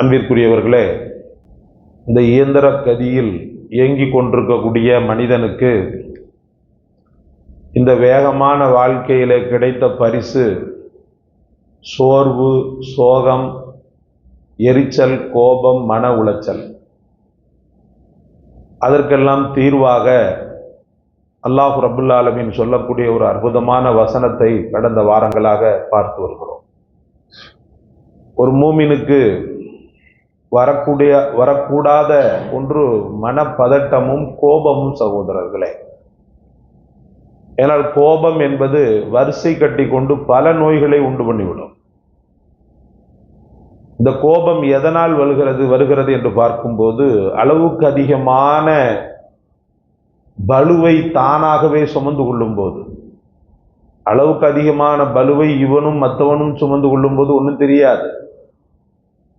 அன்பிற்குரியவர்களே இந்த இயந்திர கதியில் இயங்கிக் கொண்டிருக்கக்கூடிய மனிதனுக்கு இந்த வேகமான வாழ்க்கையிலே கிடைத்த பரிசு சோர்வு சோகம் எரிச்சல் கோபம் மன உளைச்சல். அதற்கெல்லாம் தீர்வாக அல்லாஹ் ரபுல்லாலமின் சொல்லக்கூடிய ஒரு அற்புதமான வசனத்தை கடந்த வாரங்களாக பார்த்து வருகிறோம். ஒரு மூமினுக்கு வரக்கூடிய வரக்கூடாத ஒன்று மனப்பதட்டமும் கோபமும் சகோதரர்களே. ஏனால் கோபம் என்பது வரிசை கட்டி கொண்டு பல நோய்களை உண்டு பண்ணிவிடும். இந்த கோபம் எதனால் வருகிறது வருகிறது என்று பார்க்கும்போது அளவுக்கு அதிகமான பலுவை தானாகவே சுமந்து கொள்ளும் போது அளவுக்கு அதிகமான பலுவை இவனும் மற்றவனும் சுமந்து கொள்ளும் போது ஒன்றும் தெரியாது.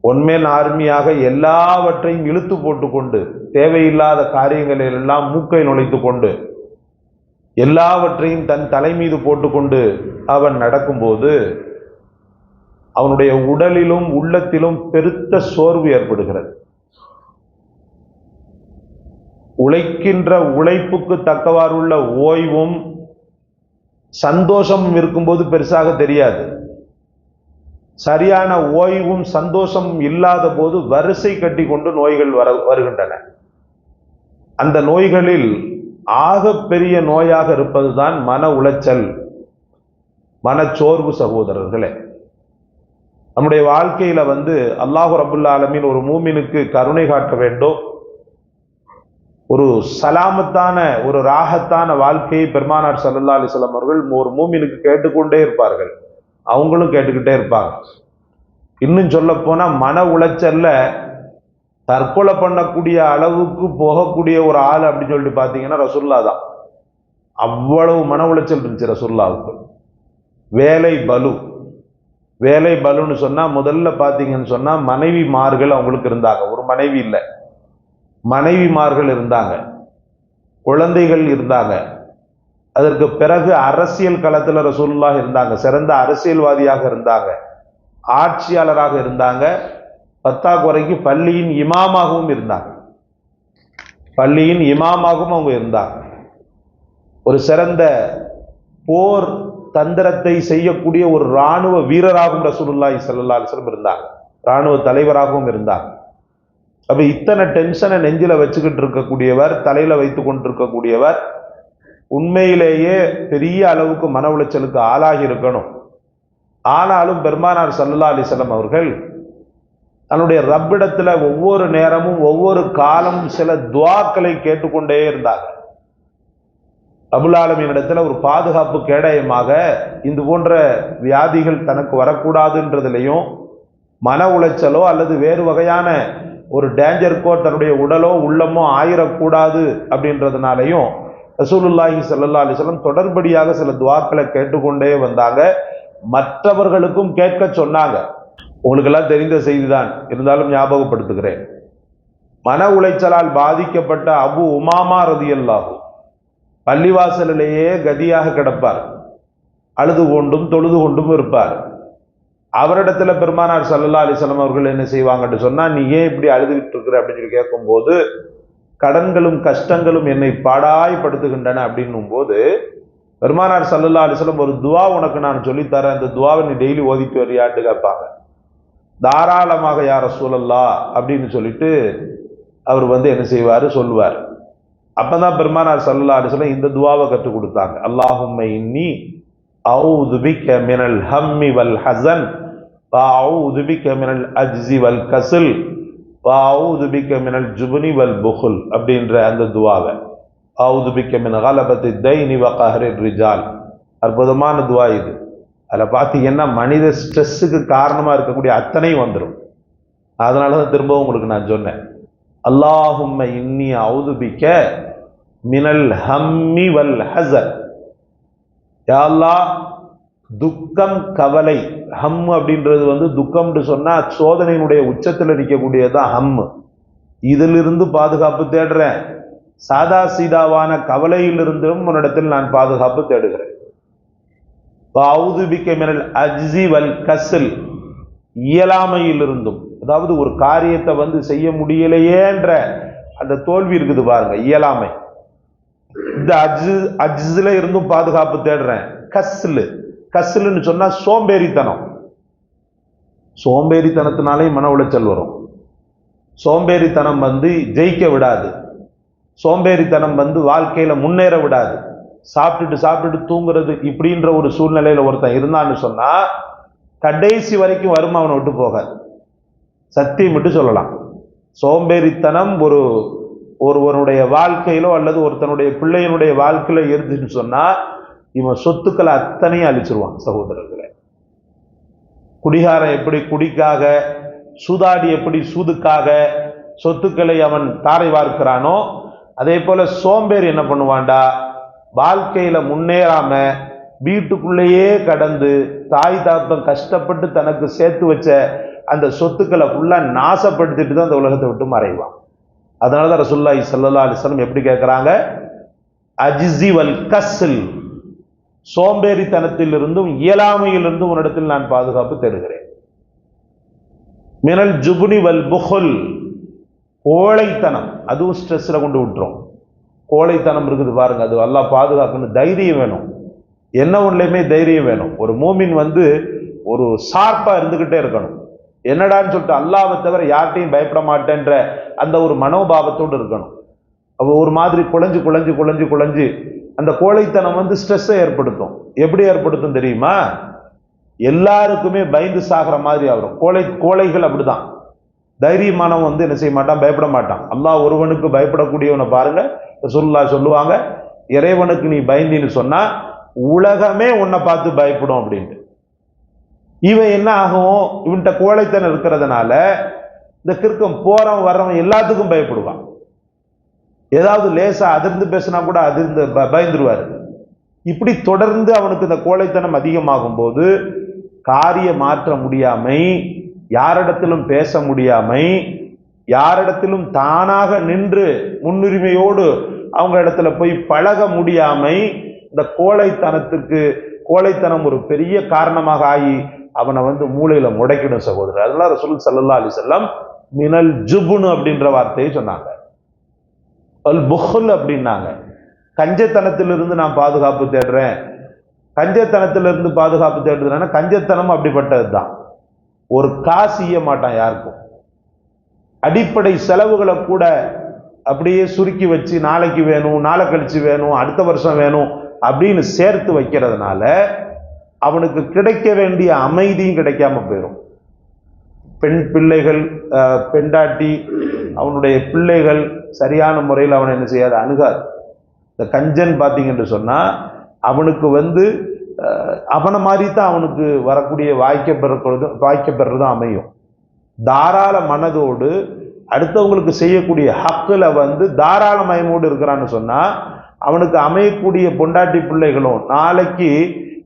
ஒன்மேல் ஆர்மியாக எல்லாவற்றையும் இழுத்து போட்டுக்கொண்டு தேவையில்லாத காரியங்களில் எல்லாம் மூக்கை நுழைத்து கொண்டு எல்லாவற்றையும் தன் தலை மீது போட்டுக்கொண்டு அவன் நடக்கும்போது அவனுடைய உடலிலும் உள்ளத்திலும் பெருத்த சோர்வு ஏற்படுகிறது. உழைக்கின்ற உழைப்புக்கு தக்கவாறுள்ள ஓய்வும் சந்தோஷமும் இருக்கும்போது பெருசாக தெரியாது. சரியான ஓய்வும் சந்தோஷமும் இல்லாத போது வரிசை கட்டி கொண்டு நோய்கள் வர வருகின்றன. அந்த நோய்களில் ஆக பெரிய நோயாக இருப்பதுதான் மன உளைச்சல் மனச்சோர்வு சகோதரர்களே. நம்முடைய வாழ்க்கையில வந்து அல்லாஹு ரபுல்லா ஆலமின் ஒரு மூமினுக்கு கருணை காட்ட வேண்டும். ஒரு சலாமத்தான ஒரு ராகத்தான வாழ்க்கையை பெருமானார் சல்லல்லா அலிஸ்லாம் அவர்கள் ஒரு மூமினுக்கு கேட்டுக்கொண்டே இருப்பார்கள். அவங்களும் கேட்டுக்கிட்டே இருப்பாங்க. இன்னும் சொல்லப்போனால் மன உளைச்சலில் தற்கொலை பண்ணக்கூடிய அளவுக்கு போகக்கூடிய ஒரு ஆள் அப்படின்னு சொல்லிட்டு பார்த்தீங்கன்னா ரசுல்லா தான். அவ்வளவு மன உளைச்சல் இருந்துச்சு ரசுல்லாவுக்கு வேலை பலு. வேலை பலுன்னு சொன்னால் முதல்ல பார்த்தீங்கன்னு சொன்னால் மனைவிமார்கள் அவங்களுக்கு இருந்தாங்க. ஒரு மனைவி இல்லை. மனைவிமார்கள் இருந்தாங்க. குழந்தைகள் இருந்தாங்க. அதற்கு பிறகு அரசியல் களத்தில் ரசூலுல்லாஹ் இருந்தாங்க. சிறந்த அரசியல்வாதியாக இருந்தாங்க. ஆட்சியாளராக இருந்தாங்க. பத்தாக்குறைக்கு பள்ளியின் இமாமாகவும் இருந்தாங்க. பள்ளியின் இமாமாகவும் அவங்க இருந்தாங்க. ஒரு சிறந்த போர் தந்திரத்தை செய்யக்கூடிய ஒரு இராணுவ வீரராகவும் ரசூலுல்லாஹி ஸல்லல்லாஹு அலிஸ்லம் இருந்தாங்க. இராணுவ தலைவராகவும் இருந்தாங்க. அப்போ இத்தனை டென்ஷனை நெஞ்சில் வச்சுக்கிட்டு இருக்கக்கூடியவர் தலையில் வைத்து கொண்டிருக்கக்கூடியவர் உண்மையிலேயே பெரிய அளவுக்கு மன உளைச்சலுக்கு ஆளாகி இருக்கணும். ஆனாலும் பெருமானார் சல்லா அலிசல்லம் அவர்கள் தன்னுடைய ரப்பிடத்தில் ஒவ்வொரு நேரமும் ஒவ்வொரு காலமும் சில துவாக்களை கேட்டுக்கொண்டே இருந்தாங்க அபுலாலமினிடத்துல ஒரு பாதுகாப்பு கேடயமாக இது போன்ற வியாதிகள் தனக்கு வரக்கூடாதுன்றதுலையும் மன உளைச்சலோ அல்லது வேறு வகையான ஒரு டேஞ்சருக்கோ தன்னுடைய உடலோ உள்ளமோ ஆயிரக்கூடாது அப்படின்றதுனாலையும் ரசூலுல்லாஹி சல்லா அலிஸ்லாம் தொடர்படியாக சில துவாக்களை கேட்டுக்கொண்டே வந்தாங்க. மற்றவர்களுக்கும் கேட்க சொன்னாங்க. உங்களுக்கெல்லாம் தெரிந்த செய்திதான். இருந்தாலும் ஞாபகப்படுத்துகிறேன். மன உளைச்சலால் பாதிக்கப்பட்ட அபு உமாமா ரதியல்லாஹு. பள்ளிவாசலிலேயே கதியாக கிடப்பார். அழுது கொண்டும் தொழுது கொண்டும் இருப்பார். அவரிடத்துல பெருமானார் சல்லா அலிஸ்லாம் அவர்கள் என்ன செய்வாங்கன்னு சொன்னா நீ ஏன் இப்படி அழுதுகிட்டு இருக்கிற? அப்படின்னு சொல்லி கேட்கும்போது கடன்களும் கஷ்டங்களும் என்னை பாடாய்படுத்துகின்றன அப்படின்னும் போது பெருமானார் சல்லல்லா அலிஸ்லம் ஒரு துவா உனக்கு நான் சொல்லித்தரேன் அந்த துவாவை நீ டெய்லி ஓதிட்டு வரியாட்டு கேட்பாங்க. தாராளமாக யார சூழல்லா அப்படின்னு சொல்லிட்டு அவர் வந்து என்ன செய்வார்? சொல்லுவார். அப்போ தான் பெருமானார் சல்லா அலிஸ்லம் இந்த துவாவை கற்றுக் கொடுத்தாங்க. அல்லாஹும்மை நீ அவுதுபிக்க மினல் ஹம்மி வல் ஹசன் அவுதுபிக்க மினல் அஜ்ஜி வல் கசில் பாவுதுபிக்க மினல் ஜுபுனி வல் புகுல் அப்படின்ற அந்த துவாவை. ஆவுதுபிக்க மின் அகாலபத்தி தைனி வ கஹரின் ரிஜால் அற்புதமான துவா இது. அதில் பார்த்தீங்கன்னா மனித ஸ்ட்ரெஸ்ஸுக்கு காரணமாக இருக்கக்கூடிய அத்தனையும் வந்துடும் அதனால தான் திரும்பவும் உங்களுக்கு நான் சொன்னேன். அல்லாஹும்ம இன்னி அவுதுபிக்க மினல் ஹம்மி வல் ஹசர் யாழ்லா துக்கம் கவலை ஹம் அப்படின்றது வந்து துக்கம்னு சொன்னால் சோதனையினுடைய உச்சத்தில் இருக்கக்கூடியதான் ஹம். இதிலிருந்து பாதுகாப்பு தேடுறேன். சாதா சீதாவான கவலையிலிருந்தும் உன்னிடத்தில் நான் பாதுகாப்பு தேடுகிறேன். மினல் அஜ்சி வல் கசில் இயலாமையிலிருந்தும். அதாவது ஒரு காரியத்தை வந்து செய்ய முடியலையேன்ற அந்த தோல்வி இருக்குது பாருங்க இயலாமை. இந்த அஜ் அஜ்ல இருந்தும் பாதுகாப்பு தேடுறேன். கஸ்லு கசலுன்னு சொன்னால் சோம்பேறித்தனம். சோம்பேறித்தனத்தினாலே மன உளைச்சல் வரும். சோம்பேறித்தனம் வந்து ஜெயிக்க விடாது. சோம்பேறித்தனம் வந்து வாழ்க்கையில் முன்னேற விடாது. சாப்பிட்டுட்டு சாப்பிட்டுட்டு தூங்குறது இப்படின்ற ஒரு சூழ்நிலையில் ஒருத்தன் இருந்தான்னு சொன்னால் கடைசி வரைக்கும் வரும் அவனை விட்டு போகாது. சத்தியம் விட்டு சொல்லலாம். சோம்பேறித்தனம் ஒரு ஒருவனுடைய வாழ்க்கையிலோ அல்லது ஒருத்தனுடைய பிள்ளையினுடைய வாழ்க்கையில இருந்துச்சுன்னு சொன்னால் இவன் சொத்துக்களை அத்தனையும் அழிச்சிருவான் சகோதரர்களை. குடிகாரன் எப்படி குடிக்காக சூதாடி எப்படி சூதுக்காக சொத்துக்களை அவன் தாரை வார்க்கிறானோ அதே போல சோம்பேறி என்ன பண்ணுவான்டா? வாழ்க்கையில முன்னேறாம வீட்டுக்குள்ளேயே கடந்து தாய் தாத்தம் கஷ்டப்பட்டு தனக்கு சேர்த்து வச்ச அந்த சொத்துக்களை ஃபுல்லாக நாசப்படுத்திட்டு தான் அந்த உலகத்தை விட்டு மறைவான். அதனால தான் ரசுல்லாய் சல்லா அலிஸ்லம் எப்படி கேட்குறாங்க அஜிசி வல் சோம்பேறித்தனத்திலிருந்தும் இயலாமையிலிருந்தும் உன்னிடத்தில் நான் பாதுகாப்பு தேடுகிறேன் மினல் ஜுபுனி வல் புகுல். கோழைத்தனம். அதுவும் ஸ்ட்ரெஸ்ஸில் கொண்டு விட்டுரும். கோழைத்தனம் இருக்குது பாருங்க அது எல்லாம் பாதுகாக்கணும் தைரியம் வேணும். என்ன ஒன்றுலையுமே தைரியம் வேணும். ஒரு மூமின் வந்து ஒரு ஷார்ப்பாக இருந்துக்கிட்டே இருக்கணும். என்னடான்னு சொல்லிட்டு அல்லாவை தவிர யார்கிட்டையும் பயப்பட மாட்டேன்ற அந்த ஒரு மனோபாவத்தோடு இருக்கணும். அப்போ ஒரு மாதிரி குழஞ்சு குழஞ்சு குழஞ்சு குழஞ்சு அந்த கோழைத்தனம் வந்து ஸ்ட்ரெஸ்ஸை ஏற்படுத்தும். எப்படி ஏற்படுத்தும் தெரியுமா? எல்லாருக்குமே பயந்து சாகிற மாதிரி ஆகும் கோழை கோழைகள் அப்படிதான். தைரியமானவன் வந்து என்ன செய்ய மாட்டான்? பயப்பட மாட்டான். அல்லாஹ் ஒருவனுக்கு பயப்படக்கூடியவனை பாருங்க. சொல்லா சொல்லுவாங்க இறைவனுக்கு நீ பயந்தின்னு சொன்னா உலகமே உன்னை பார்த்து பயப்படும் அப்படின்ட்டு. இவன் என்ன ஆகும்? இவன்கிட்ட கோழைத்தனம் இருக்கிறதுனால இந்த கிறுக்கம் போறவன் வர்றவன் எல்லாத்துக்கும் பயப்படுவான். ஏதாவது லேசா அதிர்ந்து பேசினா கூட அதிர்ந்து ப- இப்படி தொடர்ந்து அவனுக்கு இந்த கோழைத்தனம் அதிகமாகும் போது காரிய மாற்ற முடியாமை யாரிடத்திலும் பேச முடியாமை யாரிடத்திலும் தானாக நின்று முன்னுரிமையோடு அவங்க இடத்துல போய் பழக முடியாமை இந்த கோழைத்தனத்துக்கு கோழைத்தனம் ஒரு பெரிய காரணமாக ஆகி அவனை வந்து மூளையில முடைக்கணும் சகோதரர். அதெல்லாம் ரசூல் சல்லா அலி செல்லம் மினல் ஜுபுனு அப்படின்ற வார்த்தையை சொன்னாங்க. அல் புஹுல் அப்படின்னாங்க. கஞ்சத்தனத்திலிருந்து நான் பாதுகாப்பு தேடுறேன். கஞ்சத்தனத்திலிருந்து பாதுகாப்பு தேடுறதுனா கஞ்சத்தனம் அப்படிப்பட்டது தான் ஒரு காசு ஈய மாட்டான் யாருக்கும். அடிப்படை செலவுகளை கூட அப்படியே சுருக்கி வச்சு நாளைக்கு வேணும் நாளை கழிச்சு வேணும் அடுத்த வருஷம் வேணும் அப்படின்னு சேர்த்து வைக்கிறதுனால அவனுக்கு கிடைக்க வேண்டிய அமைதியும் கிடைக்காம போயிடும் பெண் பிள்ளைகள் பெண்டாட்டி அவனுடைய பிள்ளைகள் சரியான முறையில் அவனை என்ன செய்யாது அணுகாது. இந்த கஞ்சன் பார்த்தீங்கன்னு சொன்னால் அவனுக்கு வந்து அவனை மாதிரி தான் அவனுக்கு வரக்கூடிய வாய்க்க பெறது வாய்க்க பெறதும் அமையும். தாராள மனதோடு அடுத்தவங்களுக்கு செய்யக்கூடிய ஹக்கில் வந்து தாராள மயமோடு இருக்கிறான்னு சொன்னால் அவனுக்கு அமையக்கூடிய பொண்டாட்டி பிள்ளைகளும் நாளைக்கு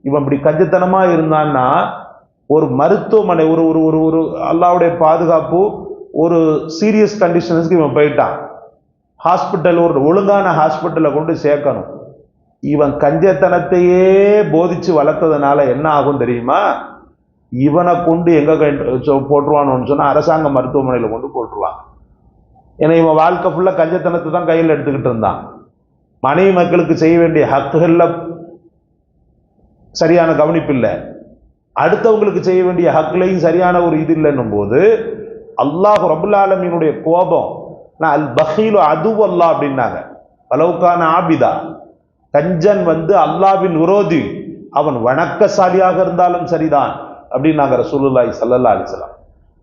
இவன் இப்படி கஞ்சத்தனமாக இருந்தான்னா ஒரு மருத்துவமனை ஒரு ஒரு ஒரு ஒரு அல்லாவுடைய பாதுகாப்பு ஒரு சீரியஸ் கண்டிஷன்ஸ்க்கு இவன் போயிட்டான். ஹாஸ்பிட்டல் ஒரு ஒழுங்கான ஹாஸ்பிட்டலை கொண்டு சேர்க்கணும். இவன் கஞ்சத்தனத்தையே போதிச்சு வளர்த்ததுனால என்ன ஆகும் தெரியுமா? இவனை கொண்டு எங்கே போட்டுருவான்னு சொ- போட்டுருவானோன்னு அரசாங்க மருத்துவமனையில் கொண்டு போட்டுருவான் ஏன்னா இவன் வாழ்க்கை ஃபுல்லாக கஞ்சத்தனத்தை தான் கையில் எடுத்துக்கிட்டு இருந்தான். மனைவி மக்களுக்கு செய்ய வேண்டிய ஹக்குகளில் சரியான கவனிப்பு இல்லை. அடுத்தவங்களுக்கு செய்ய வேண்டிய ஹக்குலையும் சரியான ஒரு இது இல்லைன்னும் போது அல்லாஹ் ரபுல்லாலமீனுடைய கோபம் நான் அல் பஹீலு அது அல்லா அப்படின்னாங்க பலவுக்கான ஆபிதா. கஞ்சன் வந்து அல்லாவின் விரோதி. அவன் வணக்கசாலியாக இருந்தாலும் சரிதான் அப்படின்னாங்க ரசூலுல்லாஹி சல்லல்லா அலைஹி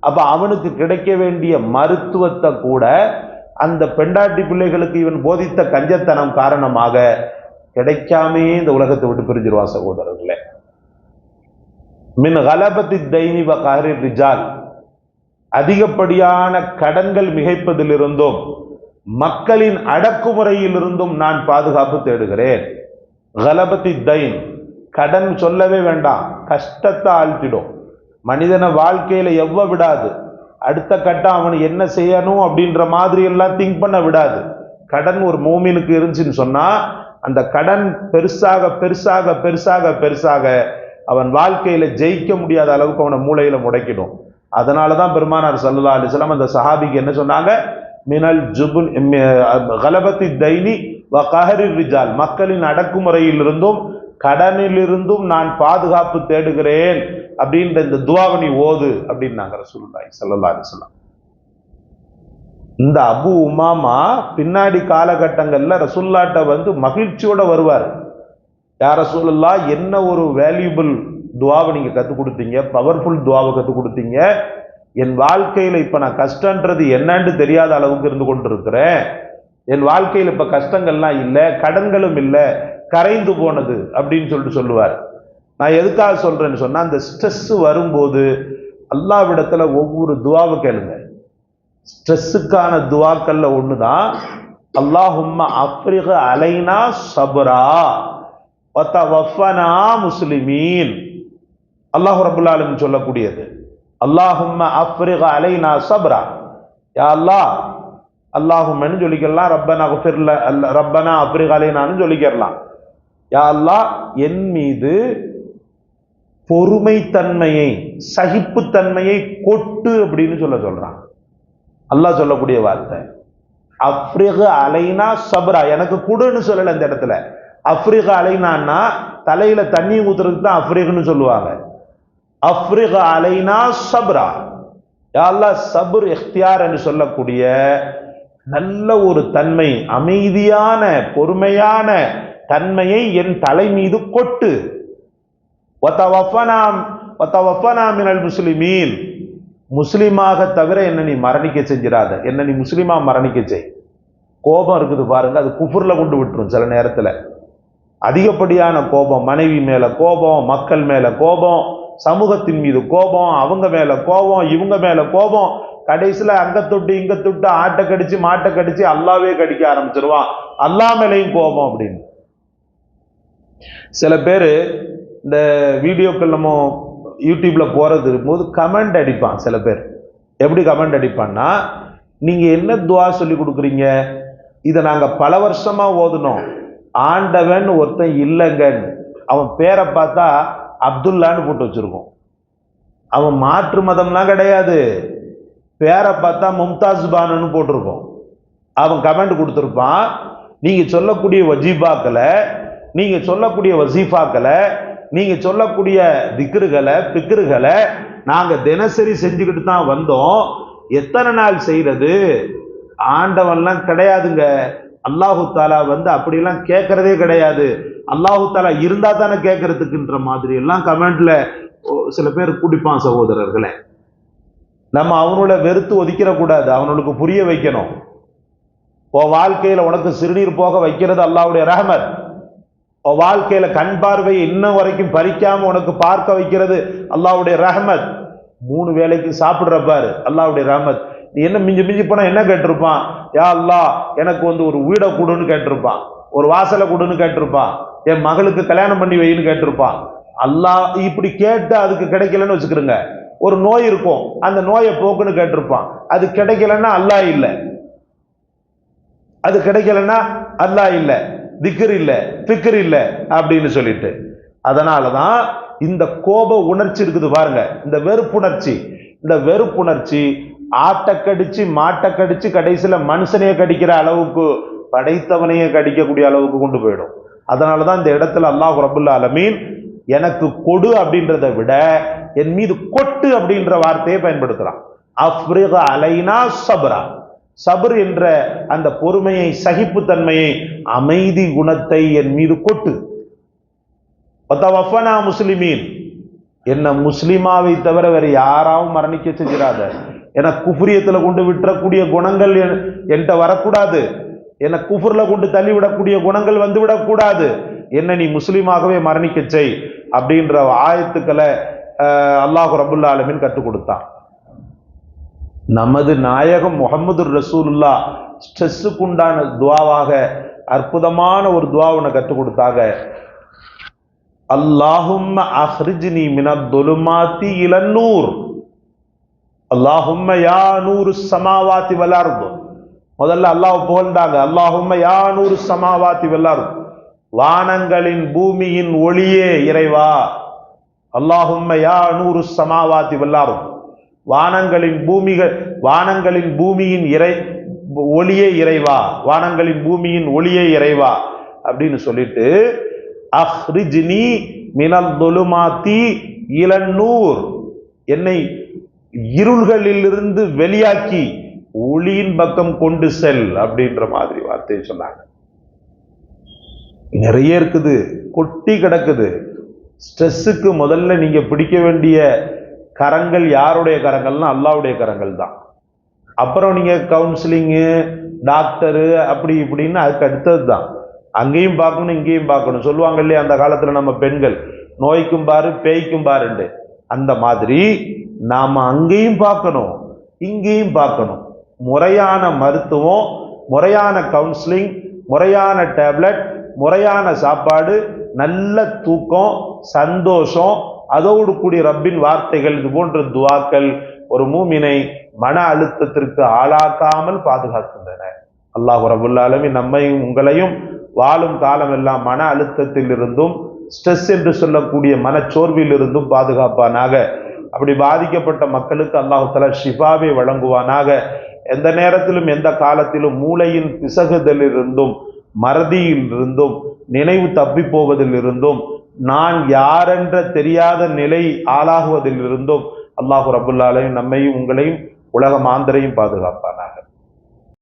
அப்போ அவனுக்கு கிடைக்க வேண்டிய மருத்துவத்தை கூட அந்த பெண்டாட்டி பிள்ளைகளுக்கு இவன் போதித்த கஞ்சத்தனம் காரணமாக கிடைக்காமே இந்த உலகத்தை விட்டு பிரிஞ்சிருவான் சகோதரர்களே. மின் கலபத்தி தைனி வ கஹரி ரிஜால். அதிகப்படியான கடன்கள் மிகைப்பதிலிருந்தும் மக்களின் அடக்குமுறையிலிருந்தும் நான் பாதுகாப்பு தேடுகிறேன். கலபத்தி தைன். கடன் சொல்லவே வேண்டாம். கஷ்டத்தை ஆழ்த்திடும். மனிதனை வாழ்க்கையில எவ்வ விடாது. அடுத்த கட்டம் அவன் என்ன செய்யணும் அப்படின்ற மாதிரி எல்லாம் திங்க் பண்ண விடாது. கடன் ஒரு மூமினுக்கு இருந்துச்சுன்னு சொன்னா அந்த கடன் பெருசாக பெருசாக பெருசாக பெருசாக அவன் வாழ்க்கையில ஜெயிக்க முடியாத அளவுக்கு அவனை மூளையில முடக்கிடும். அதனால தான் பெருமானார் சல்லா அலிஸ்லாம் அந்த சஹாபிக்கு என்ன சொன்னாங்க? மினல் ஜுபுல் கலபத்தி தைனி வ கஹரி ரிஜால். மக்களின் அடக்குமுறையிலிருந்தும் கடனிலிருந்தும் நான் பாதுகாப்பு தேடுகிறேன் அப்படின்ற இந்த துவாவணி ஓது அப்படின்னாங்க ரசூலுல்லாஹி சல்லா அலைஹி வஸல்லம். இந்த அபு உமாமா பின்னாடி காலகட்டங்களில் ரசுல்லாட்ட வந்து மகிழ்ச்சியோட வருவார். யார் ரசூலுல்லா என்ன ஒரு வேல்யூபிள் துவாவை நீங்கள் கற்றுக் கொடுத்தீங்க. பவர்ஃபுல் துவாவை கற்றுக் கொடுத்தீங்க. என் வாழ்க்கையில் இப்போ நான் கஷ்டன்றது என்னன்னு தெரியாத அளவுக்கு இருந்து கொண்டிருக்கிறேன். என் வாழ்க்கையில் இப்போ கஷ்டங்கள்லாம் இல்லை கடன்களும் இல்லை கரைந்து போனது அப்படின்னு சொல்லிட்டு சொல்லுவார். நான் எதுக்காக சொல்கிறேன்னு சொன்னால் அந்த ஸ்ட்ரெஸ் வரும்போது அல்லாவிடத்துல ஒவ்வொரு துவாவை கேளுங்க. ஸ்ட்ரெஸ்ஸுக்கான துவாக்களில் ஒன்று தான் அல்லாஹும்மா அப்ரிக அலைனா சபரா. முஸ்லிமீன். அல்லாஹ் ரபுல்லாலும் சொல்லக்கூடியது. அல்லாஹும் அஃப்ரிக அலைனா சப்ரா. யா அல்லாஹ் அல்லாஹும்னு சொல்லிக்கலாம் ரப்பனா குஃபிர்ல அல்ல ரப்பனா அஃப்ரிக அலைனான்னு சொல்லிக்கிறலாம் யா அல்லாஹ் என் மீது பொறுமைத்தன்மையை சகிப்புத்தன்மையை கொட்டு அப்படின்னு சொல்ல சொல்றான். அல்லாஹ் சொல்லக்கூடிய வார்த்தை. அஃப்ரிக அலைனா சப்ரா. எனக்கு கொடுன்னு சொல்லலை இந்த இடத்துல. அஃப்ரிக அலைனான்னா தலையில தண்ணி ஊத்துறதுக்கு தான் அஃப்ரிகன்னு சொல்லுவாங்க. அஃப்ரிக அலைனா சப்ரா. யாழ்லா சபுர் இஃப்தியார் என்று சொல்லக்கூடிய நல்ல ஒரு தன்மை அமைதியான பொறுமையான தன்மையை என் தலை மீது கொட்டு. மினல் முஸ்லிமீன். முஸ்லிமாக தவிர என்ன நீ மரணிக்க செஞ்சிடாத என்ன நீ முஸ்லிமா மரணிக்க செய்? கோபம் இருக்குது பாருங்க அது குஃபுர்ல கொண்டு விட்டுரும் சில நேரத்தில். அதிகப்படியான கோபம் மனைவி மேல கோபம் மக்கள் மேல கோபம் சமூகத்தின் மீது கோபம் அவங்க மேலே கோபம் இவங்க மேலே கோபம். கடைசியில் அங்க தொட்டு இங்க தொட்டு ஆட்டை கடிச்சு மாட்டை கடிச்சு அல்லாவே கடிக்க ஆரம்பிச்சிருவான் அல்லா மேலையும் கோபம் அப்படின்னு. சில பேர் இந்த வீடியோக்கள் நம்ம யூடியூப்ல போறது போது கமெண்ட் அடிப்பான் சில பேர். எப்படி கமெண்ட் அடிப்பான்னா நீங்க என்ன துவா சொல்லி கொடுக்குறீங்க? இதை நாங்க பல வருஷமா ஓதுனோம். ஆண்டவன் ஒருத்தன் இல்லைங்கன்னு. அவன் பேரை பார்த்தா அப்துல்லான்னு போட்டு வச்சுருக்கோம். அவன் மாற்று மதம்லாம் கிடையாது. பேரை பார்த்தா மும்தாஸ் பானுன்னு போட்டிருக்கோம். அவன் கமெண்ட் கொடுத்துருப்பான். நீங்கள் சொல்லக்கூடிய வஜீபாக்களை நீங்கள் சொல்லக்கூடிய வசீஃபாக்களை நீங்கள் சொல்லக்கூடிய திக்ருகளை பிக்ருகளை நாங்கள் தினசரி செஞ்சுக்கிட்டு தான் வந்தோம். எத்தனை நாள் செய்கிறது ஆண்டவன்லாம் கிடையாதுங்க. அல்லாஹு தாலா வந்து அப்படிலாம் கேட்கறதே கிடையாது. அல்லாஹு தாலா இருந்தா தானே கேட்கறதுக்குன்ற மாதிரி எல்லாம் கமெண்ட்ல சில பேர் குடிப்பான் சகோதரர்களே. நம்ம அவனோட வெறுத்து ஒதுக்கிற கூடாது அவனுக்கு புரிய வைக்கணும். உன் வாழ்க்கையில உனக்கு சிறுநீர் போக வைக்கிறது அல்லாவுடைய ரஹமத். உன் வாழ்க்கையில கண் பார்வையை இன்னும் வரைக்கும் பறிக்காம உனக்கு பார்க்க வைக்கிறது அல்லாவுடைய ரஹமத். மூணு வேலைக்கு சாப்பிட்ற பாரு அல்லாவுடைய ரஹமத். நீ என்ன மிஞ்சி மிஞ்சி போனா என்ன கேட்டிருப்பான்? யா அல்லா எனக்கு வந்து ஒரு வீடை கொடுன்னு கேட்டிருப்பான். ஒரு வாசலை கொடுன்னு கேட்டிருப்பான். என் மகளுக்கு கல்யாணம் பண்ணி வைன்னு கேட்டிருப்பான். அல்லாஹ் இப்படி கேட்டு அதுக்கு கிடைக்கலன்னு வச்சுக்கிறோங்க ஒரு நோய் இருக்கும். அந்த நோயை போக்குன்னு கேட்டிருப்பான். அது கிடைக்கலன்னா அல்லாஹ் இல்லை. அது கிடைக்கலன்னா அல்லாஹ் இல்லை. திக்கர் இல்லை. பிக்கர் இல்லை. அப்படின்னு சொல்லிட்டு. அதனாலதான் இந்த கோப உணர்ச்சி இருக்குது பாருங்க. இந்த வெறுப்புணர்ச்சி. இந்த வெறுப்புணர்ச்சி ஆட்டை கடிச்சு மாட்டை கடிச்சு கடைசியில் மனுஷனையே கடிக்கிற அளவுக்கு படைத்தவனையே கடிக்கக்கூடிய அளவுக்கு கொண்டு போயிடும். அதனாலதான் இந்த இடத்துல அல்லாஹ் ரபுல்லா அலமீன் எனக்கு கொடு அப்படின்றத விட என் மீது கொட்டு அப்படின்ற வார்த்தையை பயன்படுத்துகிறான் அஃப்ரிக அலைனா சபரா. சபர் என்ற அந்த பொறுமையை சகிப்புத்தன்மையை அமைதி குணத்தை என் மீது கொட்டு. வஃபனா முஸ்லிமீன். என்ன முஸ்லிமாவை தவிர வேறு யாராவும் மரணிக்க செஞ்சிடாத என குஃபுரியத்தில் கொண்டு விட்டுறக்கூடிய குணங்கள் என்- என்கிட்ட வரக்கூடாது. என்னை குஃபுரில் கொண்டு தள்ளிவிடக்கூடிய குணங்கள் வந்து விடக்கூடாது என்ன நீ முஸ்லீமாகவே மரணிக்க செய் அப்படின்ற ஆயத்துக்களை அல்லாஹு அல்லாஹ் ரபுல்லா ஆலமின் கற்றுக் கொடுத்தான். நமது நாயகம் முகமது ரசூலுல்லா ஸ்ட்ரெஸ்ஸுக்குண்டான துவாவாக அற்புதமான ஒரு துவா உன்னை கற்றுக் கொடுத்தாங்க அல்லாஹும் அஹ்ரிஜினி மினத் இளநூர் இலன்னூர் யா நூறு சமாவாத்தி வல்லார்து முதல்ல அல்லாஹ் புகழ்ந்தாங்க. அல்லாஹும் யா சமாவாத்தி வல்லார்து வானங்களின் பூமியின் ஒளியே இறைவா. அல்லாஹும் யா நூறு சமாவாத்தி வல்லார்து வானங்களின் பூமிகள் வானங்களின் பூமியின் இறை ஒளியே இறைவா. வானங்களின் பூமியின் ஒளியே இறைவா. அப்படின்னு சொல்லிட்டு அஹ்ரிஜினி மினல் தொலுமாத்தி இளநூர் என்னை இருள்களிலிருந்து வெளியாக்கி ஒளியின் பக்கம் கொண்டு செல் அப்படின்ற மாதிரி வார்த்தையை சொன்னாங்க. நிறைய இருக்குது. கொட்டி கிடக்குது. ஸ்ட்ரெஸ்ஸுக்கு முதல்ல நீங்க பிடிக்க வேண்டிய கரங்கள் யாருடைய கரங்கள்னா அல்லாவுடைய கரங்கள் தான் அப்புறம் நீங்க கவுன்சிலிங்கு டாக்டரு அப்படி இப்படின்னு அதுக்கு அடுத்தது தான் அங்கேயும் பார்க்கணும் இங்கேயும் பார்க்கணும். சொல்லுவாங்க இல்லையா அந்த காலத்தில் நம்ம பெண்கள் நோய்க்கும் பாரு பேய்க்கும் பாருண்டு. அந்த மாதிரி நாம் அங்கேயும் பார்க்கணும் இங்கேயும் பார்க்கணும். முறையான மருத்துவம் முறையான கவுன்சிலிங் முறையான டேப்லெட் முறையான சாப்பாடு நல்ல தூக்கம் சந்தோஷம் அதோடு கூடிய ரப்பின் வார்த்தைகள் இது போன்ற துவாக்கள் ஒரு மூமினை மன அழுத்தத்திற்கு ஆளாக்காமல் பாதுகாக்கின்றன. அல்லாஹ் ரபுல் நம்மையும் உங்களையும் வாழும் காலமெல்லாம் மன அழுத்தத்தில் இருந்தும் ஸ்ட்ரெஸ் என்று சொல்லக்கூடிய மனச்சோர்வில் இருந்தும் பாதுகாப்பானாக. அப்படி பாதிக்கப்பட்ட மக்களுக்கு அல்லாஹு தலா ஷிஃபாவை வழங்குவானாக. எந்த நேரத்திலும் எந்த காலத்திலும் மூளையின் பிசகுதலிருந்தும் மறதியிலிருந்தும் நினைவு தப்பிப்போவதிலிருந்தும் நான் யாரென்ற தெரியாத நிலை ஆளாகுவதிலிருந்தும் அல்லாஹு ரபுல்லாலையும் நம்மையும் உங்களையும் உலக மாந்தரையும் பாதுகாப்பான